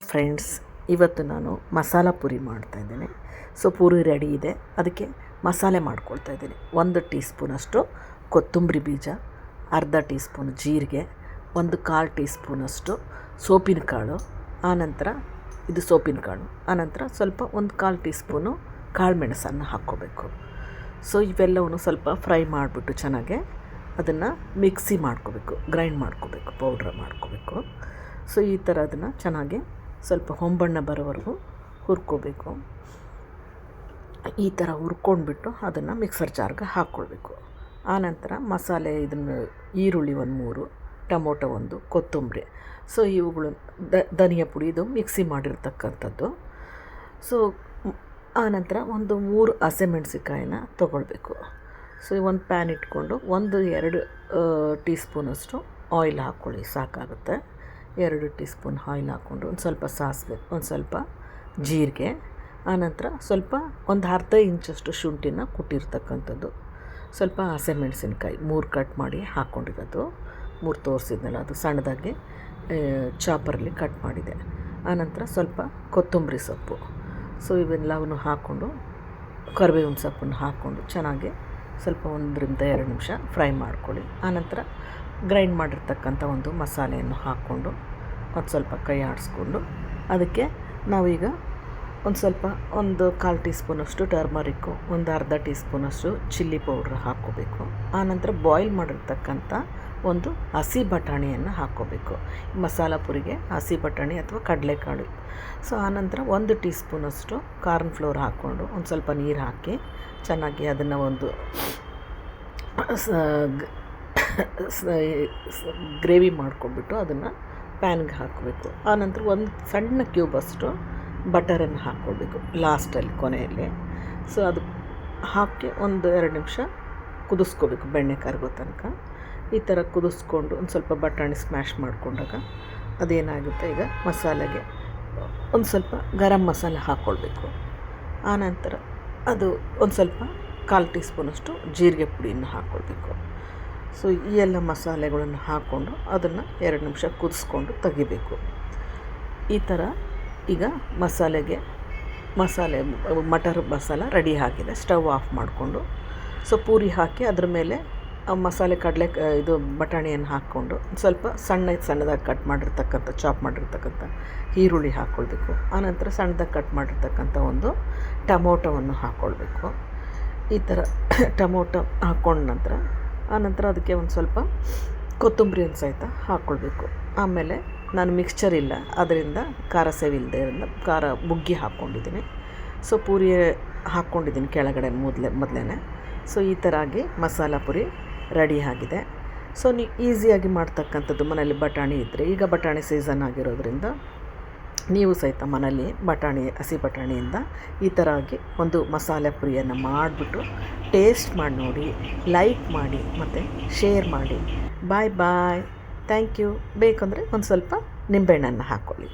Friends, ಇವತ್ತು ನಾನು ಮಸಾಲ ಪೂರಿ ಮಾಡ್ತಾ ಇದ್ದೇನೆ. ಸೊ, ಪೂರಿ ರೆಡಿ ಇದೆ. ಅದಕ್ಕೆ ಮಸಾಲೆ ಮಾಡ್ಕೊಳ್ತಾ ಇದ್ದೀನಿ. ಒಂದು ಟೀ ಸ್ಪೂನಷ್ಟು ಕೊತ್ತಂಬರಿ ಬೀಜ, ಅರ್ಧ ಟೀ ಸ್ಪೂನ್ ಜೀರಿಗೆ, ಒಂದು ಕಾಲು ಟೀ ಸ್ಪೂನಷ್ಟು ಸೋಪಿನ ಕಾಳು ಆನಂತರ ಇದು ಸೋಪಿನ ಕಾಳು ಆನಂತರ ಸ್ವಲ್ಪ ಒಂದು ಕಾಲು ಟೀ ಸ್ಪೂನು ಕಾಳು ಮೆಣಸನ್ನು ಹಾಕ್ಕೋಬೇಕು. ಸೊ, ಇವೆಲ್ಲವನ್ನು ಸ್ವಲ್ಪ ಫ್ರೈ ಮಾಡಿಬಿಟ್ಟು ಚೆನ್ನಾಗೆ ಅದನ್ನು ಮಿಕ್ಸಿ ಮಾಡ್ಕೋಬೇಕು, ಗ್ರೈಂಡ್ ಮಾಡ್ಕೋಬೇಕು, ಪೌಡ್ರ್ ಮಾಡ್ಕೋಬೇಕು. ಸೊ, ಈ ಥರ ಅದನ್ನು ಚೆನ್ನಾಗಿ ಸ್ವಲ್ಪ ಹೊಂಬಣ್ಣ ಬರೋವರೆಗೂ ಹುರ್ಕೋಬೇಕು. ಈ ಥರ ಹುರ್ಕೊಂಡ್ಬಿಟ್ಟು ಅದನ್ನು ಮಿಕ್ಸರ್ ಜಾರ್ಗೆ ಹಾಕ್ಕೊಳ್ಬೇಕು. ಆನಂತರ ಮಸಾಲೆ ಇದನ್ನು ಈರುಳ್ಳಿ ಒಂದು ಮೂರು, ಟೊಮೊಟೊ ಒಂದು, ಕೊತ್ತಂಬರಿ. ಸೊ, ಇವುಗಳು ದ, ಧನಿಯಾ ಪುಡಿ ಇದು ಮಿಕ್ಸಿ ಮಾಡಿರ್ತಕ್ಕಂಥದ್ದು. ಸೊ ಆನಂತರ ಒಂದು ಮೂರು ಹಸಿಮೆಣ್ಸಿಕಾಯಿನ ತೊಗೊಳ್ಬೇಕು. ಸೊ ಒಂದು ಪ್ಯಾನ್ ಇಟ್ಕೊಂಡು ಒಂದು ಎರಡು ಟೀ ಸ್ಪೂನಷ್ಟು ಆಯಿಲ್ ಹಾಕ್ಕೊಳ್ಳಿ, ಸಾಕಾಗುತ್ತೆ. ಎರಡು ಟೀ ಸ್ಪೂನ್ ಆಯಿಲ್ ಹಾಕ್ಕೊಂಡು ಒಂದು ಸ್ವಲ್ಪ ಸಾಸಿವೆ, ಒಂದು ಸ್ವಲ್ಪ ಜೀರಿಗೆ, ಆನಂತರ ಸ್ವಲ್ಪ ಒಂದು ಅರ್ಧ ಇಂಚಷ್ಟು ಶುಂಠಿನ ಕುಟ್ಟಿರ್ತಕ್ಕಂಥದ್ದು. ಸ್ವಲ್ಪ ಹಸಿಮೆಣ್ಸಿನ್ಕಾಯಿ ಮೂರು ಕಟ್ ಮಾಡಿ ಹಾಕ್ಕೊಂಡಿರೋದು. ಮೂರು ತೋರಿಸಿದ್ನಲ್ಲ, ಅದು ಸಣ್ಣದಾಗಿ ಚಾಪರಲ್ಲಿ ಕಟ್ ಮಾಡಿದೆ. ಆನಂತರ ಸ್ವಲ್ಪ ಕೊತ್ತಂಬರಿ ಸೊಪ್ಪು. ಸೊ ಇವೆಲ್ಲವನ್ನು ಹಾಕ್ಕೊಂಡು, ಕರಿಬೇವಿನ ಸೊಪ್ಪನ್ನು ಹಾಕ್ಕೊಂಡು ಚೆನ್ನಾಗಿ ಸ್ವಲ್ಪ ಒಂದರಿಂದ ಎರಡು ನಿಮಿಷ ಫ್ರೈ ಮಾಡ್ಕೊಳ್ಳಿ. ಆನಂತರ ಗ್ರೈಂಡ್ ಮಾಡಿರ್ತಕ್ಕಂಥ ಒಂದು ಮಸಾಲೆಯನ್ನು ಹಾಕ್ಕೊಂಡು ಒಂದು ಸ್ವಲ್ಪ ಕೈ ಆಡಿಸ್ಕೊಂಡು ಅದಕ್ಕೆ ನಾವೀಗ ಒಂದು ಸ್ವಲ್ಪ ಒಂದು ಕಾಲು ಟೀ ಸ್ಪೂನಷ್ಟು ಟರ್ಮರಿಕ್ಕು ಒಂದು ಅರ್ಧ ಟೀ ಸ್ಪೂನಷ್ಟು ಚಿಲ್ಲಿ ಪೌಡ್ರ್ ಹಾಕ್ಕೋಬೇಕು. ಆನಂತರ ಬಾಯ್ಲ್ ಮಾಡಿರ್ತಕ್ಕಂಥ ಒಂದು ಹಸಿ ಬಟಾಣಿಯನ್ನು ಹಾಕ್ಕೋಬೇಕು. ಮಸಾಲ ಪುರಿಗೆ ಹಸಿ ಬಟಾಣಿ ಅಥವಾ ಕಡಲೆಕಾಳು. ಸೊ ಆನಂತರ ಒಂದು ಟೀ ಸ್ಪೂನಷ್ಟು ಕಾರ್ನ್ ಫ್ಲೋರ್ ಹಾಕ್ಕೊಂಡು ಒಂದು ಸ್ವಲ್ಪ ನೀರು ಹಾಕಿ ಚೆನ್ನಾಗಿ ಅದನ್ನು ಒಂದು ಗ್ರೇವಿ ಮಾಡ್ಕೊಂಡ್ಬಿಟ್ಟು ಅದನ್ನು ಪ್ಯಾನ್ಗೆ ಹಾಕಬೇಕು. ಆನಂತರ ಒಂದು ಸಣ್ಣ ಕ್ಯೂಬ್ ಅಷ್ಟು ಬಟರನ್ನು ಹಾಕ್ಕೊಳ್ಬೇಕು, ಲಾಸ್ಟಲ್ಲಿ, ಕೊನೆಯಲ್ಲಿ. ಸೊ, ಅದು ಹಾಕಿ ಒಂದು ಎರಡು ನಿಮಿಷ ಕುದಿಸ್ಕೋಬೇಕು ಬೆಣ್ಣೆ ಕರಗೋ ತನಕ. ಈ ಥರ ಕುದಿಸ್ಕೊಂಡು ಒಂದು ಸ್ವಲ್ಪ ಬಟಾಣಿ ಸ್ಮ್ಯಾಶ್ ಮಾಡಿಕೊಂಡಾಗ ಅದೇನಾಗುತ್ತೆ ಈಗ ಮಸಾಲೆಗೆ ಒಂದು ಸ್ವಲ್ಪ ಗರಂ ಮಸಾಲೆ ಹಾಕ್ಕೊಳ್ಬೇಕು. ಆನಂತರ ಅದು ಒಂದು ಸ್ವಲ್ಪ ಕಾಲು ಟೀ ಸ್ಪೂನಷ್ಟು ಜೀರಿಗೆ ಪುಡಿಯನ್ನು ಹಾಕ್ಕೊಳ್ಬೇಕು. ಸೊ ಈ ಎಲ್ಲ ಮಸಾಲೆಗಳನ್ನು ಹಾಕ್ಕೊಂಡು ಅದನ್ನು ಎರಡು ನಿಮಿಷ ಕುದಿಸ್ಕೊಂಡು ತೆಗಿಬೇಕು. ಈ ಥರ ಈಗ ಮಸಾಲೆಗೆ ಮಸಾಲೆ, ಮಟರ್ ಮಸಾಲ ರೆಡಿ ಆಗಿದೆ. ಸ್ಟವ್ ಆಫ್ ಮಾಡಿಕೊಂಡು ಸೊ ಪೂರಿ ಹಾಕಿ ಅದ್ರ ಮೇಲೆ ಮಸಾಲೆ ಕಡಲೆ ಇದು ಬಟಾಣಿಯನ್ನು ಹಾಕ್ಕೊಂಡು ಸ್ವಲ್ಪ ಸಣ್ಣ ಸಣ್ಣದಾಗಿ ಕಟ್ ಮಾಡಿರ್ತಕ್ಕಂಥ, ಚಾಪ್ ಮಾಡಿರ್ತಕ್ಕಂಥ ಈರುಳ್ಳಿ ಹಾಕ್ಕೊಳ್ಬೇಕು. ಆನಂತರ ಸಣ್ಣದಾಗಿ ಕಟ್ ಮಾಡಿರ್ತಕ್ಕಂಥ ಒಂದು ಟಮೋಟೋವನ್ನು ಹಾಕ್ಕೊಳ್ಬೇಕು. ಈ ಥರ ಟಮೋಟೊ ಹಾಕ್ಕೊಂಡ ನಂತರ ಆನಂತರ ಅದಕ್ಕೆ ಒಂದು ಸ್ವಲ್ಪ ಕೊತ್ತಂಬರಿಯನ್ನು ಸಹಿತ ಹಾಕ್ಕೊಳ್ಬೇಕು. ಆಮೇಲೆ ನಾನು ಮಿಕ್ಸ್ಚರ್ ಇಲ್ಲ. ಅದರಿಂದ ಖಾರ ಸೇವಿಲ್ಲದೆ ಖಾರ ಬುಗ್ಗಿ ಹಾಕ್ಕೊಂಡಿದ್ದೀನಿ. ಸೊ ಪೂರಿ ಹಾಕ್ಕೊಂಡಿದ್ದೀನಿ ಕೆಳಗಡೆ ಮೊದಲೇ ಮೊದಲೇ ಸೊ ಈ ಥರ ಆಗಿ ಮಸಾಲ ಪುರಿ ರೆಡಿ ಆಗಿದೆ. ಸೊ ನೀವು ಈಸಿಯಾಗಿ ಮಾಡ್ತಕ್ಕಂಥದ್ದು ಮನೇಲಿ ಬಟಾಣಿ ಇದ್ದರೆ ಈಗ ಬಟಾಣಿ ಸೀಸನ್ ಆಗಿರೋದ್ರಿಂದ ನೀವು ಸಹಿತ ಮನೆಯಲ್ಲಿ ಬಟಾಣಿ, ಹಸಿ ಬಟಾಣಿಯಿಂದ ಈ ಥರ ಆಗಿ ಒಂದು ಮಸಾಲೆ ಪುರಿಯನ್ನು ಮಾಡಿಬಿಟ್ಟು ಟೇಸ್ಟ್ ಮಾಡಿ ನೋಡಿ, ಲೈಕ್ ಮಾಡಿ ಮತ್ತು ಶೇರ್ ಮಾಡಿ. Bye bye. Thank you. ಬೇಕಂದರೆ ಒಂದು ಸ್ವಲ್ಪ ನಿಂಬೆಹಣ್ಣನ್ನು ಹಾಕ್ಕೊಳ್ಳಿ.